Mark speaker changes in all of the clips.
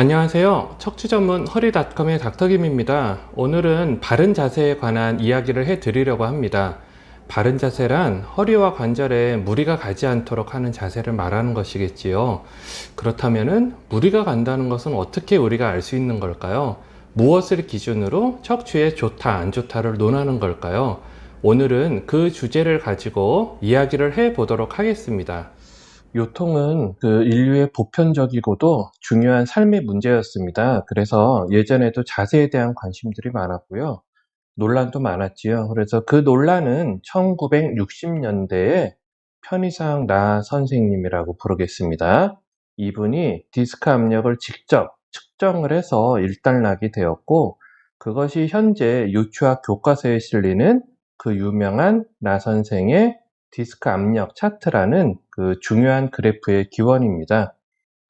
Speaker 1: 안녕하세요. 척추 전문 허리닷컴의 닥터김입니다. 오늘은 바른 자세에 관한 이야기를 해 드리려고 합니다. 바른 자세란 허리와 관절에 무리가 가지 않도록 하는 자세를 말하는 것이겠지요. 그렇다면은 무리가 간다는 것은 어떻게 우리가 알 수 있는 걸까요? 무엇을 기준으로 척추에 좋다, 안 좋다를 논하는 걸까요? 오늘은 그 주제를 가지고 이야기를 해 보도록 하겠습니다. 요통은 그 인류의 보편적이고도 중요한 삶의 문제였습니다. 그래서 예전에도 자세에 대한 관심들이 많았고요. 논란도 많았지요. 그래서 그 논란은 1960년대에 편의상 나 선생님이라고 부르겠습니다. 이분이 디스크 압력을 직접 측정을 해서 일단락이 되었고, 그것이 현재 유추학 교과서에 실리는 그 유명한 나 선생의 디스크 압력 차트라는 그 중요한 그래프의 기원입니다.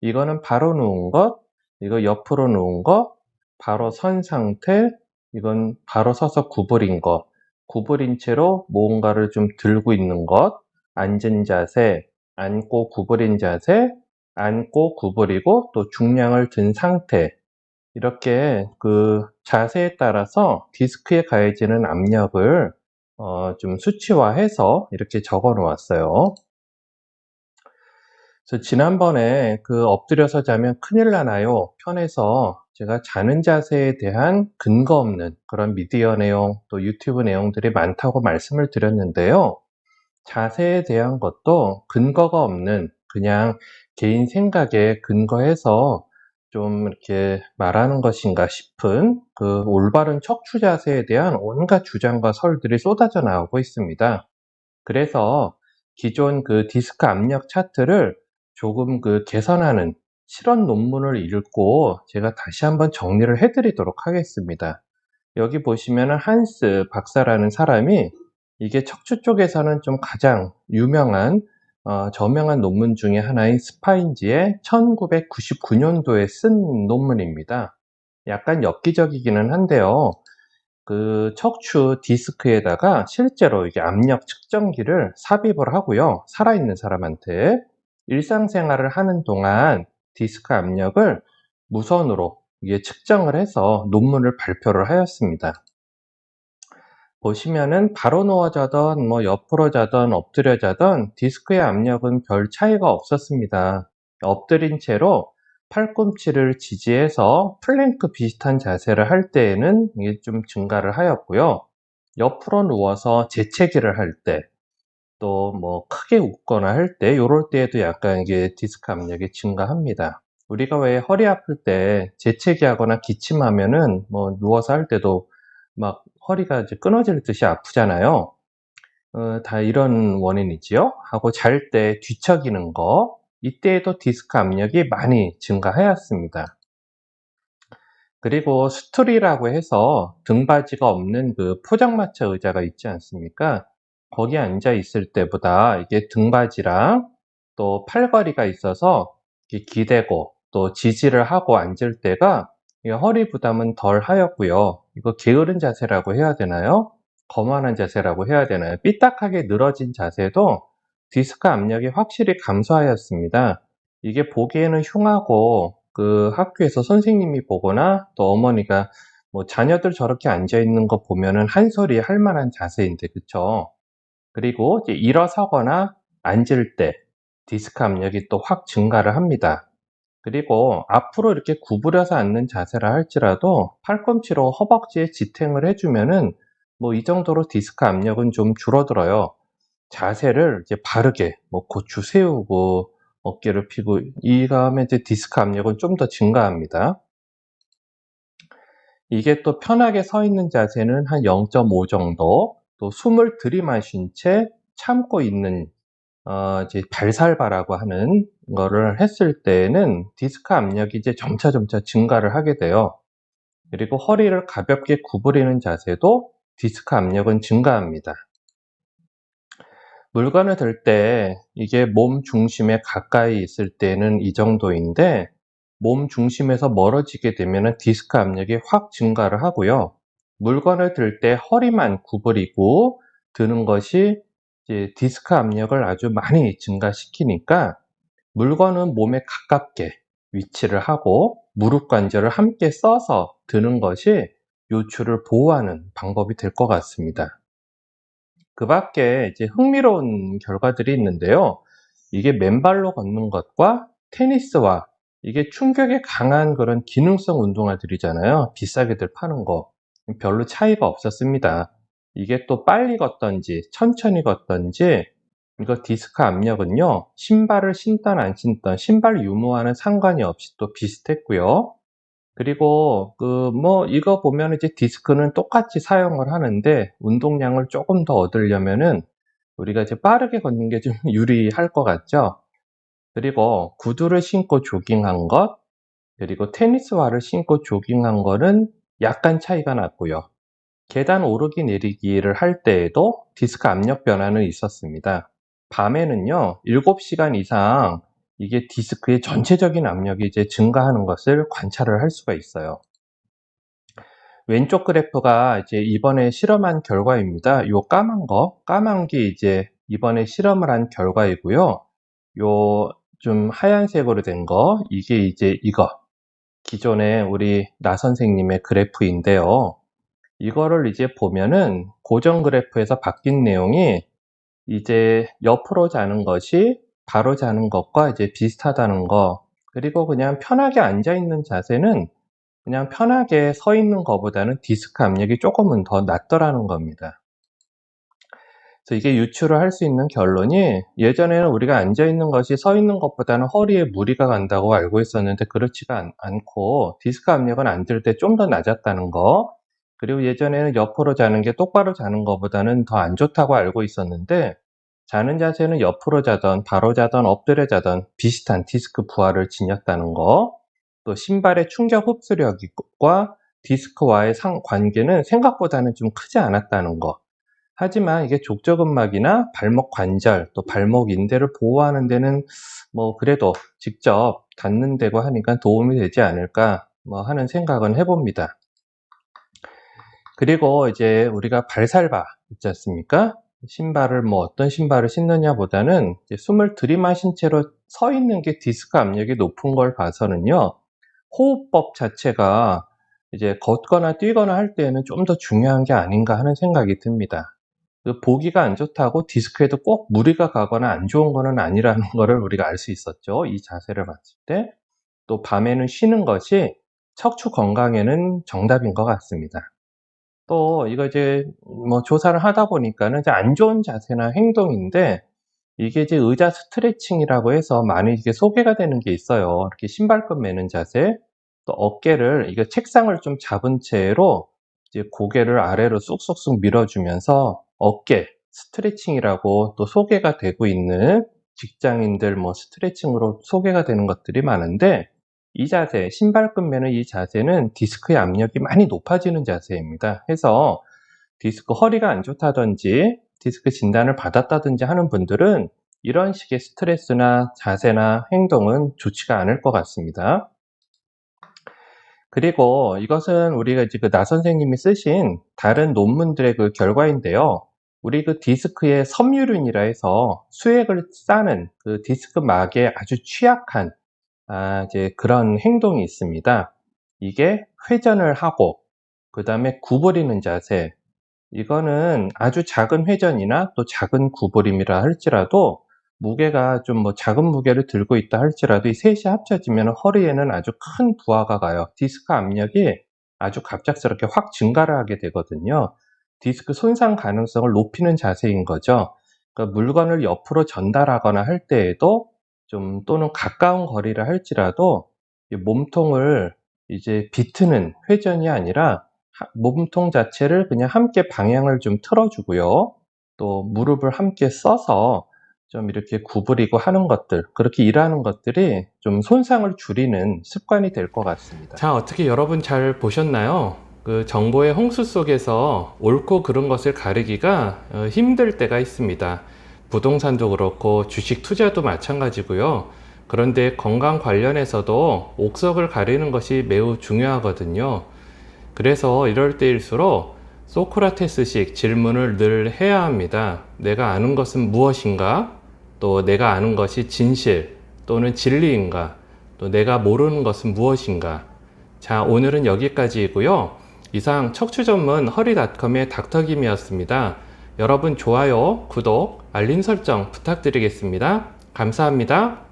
Speaker 1: 이거는 바로 누운 것, 이거 옆으로 누운 것, 바로 선 상태, 이건 바로 서서 구부린 것, 구부린 채로 무언가를 좀 들고 있는 것, 앉은 자세, 앉고 구부린 자세, 앉고 구부리고 또 중량을 든 상태. 이렇게 그 자세에 따라서 디스크에 가해지는 압력을 어, 좀 수치화해서 이렇게 적어 놓았어요. 그래서 지난번에 그 엎드려서 자면 큰일 나나요? 편에서 제가 자는 자세에 대한 근거 없는 그런 미디어 내용 또 유튜브 내용들이 많다고 말씀을 드렸는데요. 자세에 대한 것도 근거가 없는 그냥 개인 생각에 근거해서 좀 이렇게 말하는 것인가 싶은 그 올바른 척추 자세에 대한 온갖 주장과 설들이 쏟아져 나오고 있습니다. 그래서 기존 그 디스크 압력 차트를 조금 그 개선하는 실험 논문을 읽고 제가 다시 한번 정리를 해드리도록 하겠습니다. 여기 보시면은 한스 박사라는 사람이 이게 척추 쪽에서는 좀 가장 유명한 어, 저명한 논문 중에 하나인 스파인지의 1999년도에 쓴 논문입니다. 약간 엽기적이기는 한데요. 그 척추 디스크에다가 실제로 이게 압력 측정기를 삽입을 하고요. 살아있는 사람한테 일상생활을 하는 동안 디스크 압력을 무선으로 이게 측정을 해서 논문을 발표를 하였습니다. 보시면은 바로 누워 자던 뭐 옆으로 자던 엎드려 자던 디스크의 압력은 별 차이가 없었습니다. 엎드린 채로 팔꿈치를 지지해서 플랭크 비슷한 자세를 할 때에는 이게 좀 증가를 하였고요. 옆으로 누워서 재채기를 할 때, 또 뭐 크게 웃거나 할 때, 요럴 때에도 약간 이게 디스크 압력이 증가합니다. 우리가 왜 허리 아플 때 재채기 하거나 기침하면은 뭐 누워서 할 때도 막 허리가 이제 끊어질 듯이 아프잖아요. 어, 다 이런 원인이지요. 하고 잘 때 뒤척이는 거, 이때에도 디스크 압력이 많이 증가하였습니다. 그리고 스툴이라고 해서 등받이가 없는 그 포장마차 의자가 있지 않습니까? 거기 앉아 있을 때보다 이게 등받이랑 또 팔걸이가 있어서 기대고 또 지지를 하고 앉을 때가 허리 부담은 덜 하였고요. 이거 게으른 자세라고 해야 되나요? 거만한 자세라고 해야 되나요? 삐딱하게 늘어진 자세도 디스크 압력이 확실히 감소하였습니다. 이게 보기에는 흉하고 그 학교에서 선생님이 보거나 또 어머니가 뭐 자녀들 저렇게 앉아 있는 거 보면은 한 소리 할 만한 자세인데 그쵸? 그리고 일어서거나 앉을 때 디스크 압력이 또 확 증가를 합니다. 그리고 앞으로 이렇게 구부려서 앉는 자세라 할지라도 팔꿈치로 허벅지에 지탱을 해주면은 뭐 이 정도로 디스크 압력은 좀 줄어들어요. 자세를 이제 바르게 뭐 고추 세우고 어깨를 펴고 이가 하면 이제 디스크 압력은 좀 더 증가합니다. 이게 또 편하게 서 있는 자세는 한 0.5 정도, 또 숨을 들이마신 채 참고 있는 어, 이제 발살바라고 하는 거를 했을 때는 디스크 압력이 이제 점차 점차 증가를 하게 돼요. 그리고 허리를 가볍게 구부리는 자세도 디스크 압력은 증가합니다. 물건을 들 때 이게 몸 중심에 가까이 있을 때는 이 정도인데 몸 중심에서 멀어지게 되면 디스크 압력이 확 증가를 하고요. 물건을 들 때 허리만 구부리고 드는 것이 디스크 압력을 아주 많이 증가시키니까 물건은 몸에 가깝게 위치를 하고 무릎 관절을 함께 써서 드는 것이 요추를 보호하는 방법이 될 것 같습니다. 그 밖에 이제 흥미로운 결과들이 있는데요. 이게 맨발로 걷는 것과 테니스와 이게 충격에 강한 그런 기능성 운동화들이잖아요. 비싸게들 파는 거. 별로 차이가 없었습니다. 이게 또 빨리 걷던지 천천히 걷던지 이거 디스크 압력은요. 신발을 신던 안 신던 신발 유무와는 상관이 없이 또 비슷했고요. 그리고 그 뭐 이거 보면 이제 디스크는 똑같이 사용을 하는데 운동량을 조금 더 얻으려면은 우리가 이제 빠르게 걷는 게 좀 유리할 것 같죠. 그리고 구두를 신고 조깅한 것, 그리고 테니스화를 신고 조깅한 거는 약간 차이가 났고요. 계단 오르기 내리기를 할 때에도 디스크 압력 변화는 있었습니다. 밤에는요, 7시간 이상 이게 디스크의 전체적인 압력이 이제 증가하는 것을 관찰을 할 수가 있어요. 왼쪽 그래프가 이제 이번에 실험한 결과입니다. 요 까만 거, 까만 게 이제 이번에 실험을 한 결과이고요. 요 좀 하얀색으로 된 거, 이게 이제 이거. 기존에 우리 나 선생님의 그래프인데요. 이거를 이제 보면은 고정 그래프에서 바뀐 내용이 이제 옆으로 자는 것이 바로 자는 것과 이제 비슷하다는 거. 그리고 그냥 편하게 앉아 있는 자세는 그냥 편하게 서 있는 것보다는 디스크 압력이 조금은 더 낮더라는 겁니다. 그래서 이게 유추를 할 수 있는 결론이 예전에는 우리가 앉아 있는 것이 서 있는 것보다는 허리에 무리가 간다고 알고 있었는데 그렇지가 않, 않고 디스크 압력은 앉을 때 좀 더 낮았다는 거. 그리고 예전에는 옆으로 자는 게 똑바로 자는 것보다는 더 안 좋다고 알고 있었는데 자는 자세는 옆으로 자던 바로 자던 엎드려 자던 비슷한 디스크 부하를 지녔다는 거. 또 신발의 충격 흡수력과 디스크와의 상, 관계는 생각보다는 좀 크지 않았다는 거. 하지만 이게 족저근막이나 발목 관절 또 발목 인대를 보호하는 데는 뭐 그래도 직접 닿는 데고 하니까 도움이 되지 않을까 뭐 하는 생각은 해봅니다. 그리고 이제 우리가 발살바 있지 않습니까? 신발을 뭐 어떤 신발을 신느냐 보다는 숨을 들이마신 채로 서 있는 게 디스크 압력이 높은 걸 봐서는요. 호흡법 자체가 이제 걷거나 뛰거나 할 때에는 좀 더 중요한 게 아닌가 하는 생각이 듭니다. 그 보기가 안 좋다고 디스크에도 꼭 무리가 가거나 안 좋은 거는 아니라는 거를 우리가 알 수 있었죠. 이 자세를 봤을 때. 또 밤에는 쉬는 것이 척추 건강에는 정답인 것 같습니다. 또 이거 이제 뭐 조사를 하다 보니까는 이제 안 좋은 자세나 행동인데 이게 이제 의자 스트레칭이라고 해서 많이 이게 소개가 되는 게 있어요. 이렇게 신발끈 매는 자세, 또 어깨를 이게 책상을 좀 잡은 채로 이제 고개를 아래로 쑥쑥쑥 밀어주면서 어깨 스트레칭이라고 또 소개가 되고 있는 직장인들 뭐 스트레칭으로 소개가 되는 것들이 많은데 이 자세, 신발끈 매는 이 자세는 디스크의 압력이 많이 높아지는 자세입니다. 해서 디스크 허리가 안 좋다든지 디스크 진단을 받았다든지 하는 분들은 이런 식의 스트레스나 자세나 행동은 좋지가 않을 것 같습니다. 그리고 이것은 우리가 이제 그나 선생님이 쓰신 다른 논문들의 그 결과인데요. 우리 그 디스크의 섬유륜이라 해서 수액을 싸는 그 디스크 막에 아주 취약한 아, 이제 그런 행동이 있습니다. 이게 회전을 하고 그 다음에 구부리는 자세. 이거는 아주 작은 회전이나 또 작은 구부림이라 할지라도 무게가 좀 뭐 작은 무게를 들고 있다 할지라도 이 셋이 합쳐지면 허리에는 아주 큰 부하가 가요. 디스크 압력이 아주 갑작스럽게 확 증가를 하게 되거든요. 디스크 손상 가능성을 높이는 자세인 거죠. 그러니까 물건을 옆으로 전달하거나 할 때에도 좀 또는 가까운 거리를 할지라도 몸통을 이제 비트는 회전이 아니라 몸통 자체를 그냥 함께 방향을 좀 틀어주고요. 또 무릎을 함께 써서 좀 이렇게 구부리고 하는 것들, 그렇게 일하는 것들이 좀 손상을 줄이는 습관이 될 것 같습니다. 자, 어떻게 여러분 잘 보셨나요? 그 정보의 홍수 속에서 옳고 그른 것을 가리기가 어, 힘들 때가 있습니다. 부동산도 그렇고 주식 투자도 마찬가지고요. 그런데 건강 관련해서도 옥석을 가리는 것이 매우 중요하거든요. 그래서 이럴 때일수록 소크라테스식 질문을 늘 해야 합니다. 내가 아는 것은 무엇인가? 또 내가 아는 것이 진실 또는 진리인가? 또 내가 모르는 것은 무엇인가? 자, 오늘은 여기까지이고요. 이상 척추 전문 허리닷컴의 닥터김이었습니다. 여러분 좋아요, 구독, 알림 설정 부탁드리겠습니다. 감사합니다.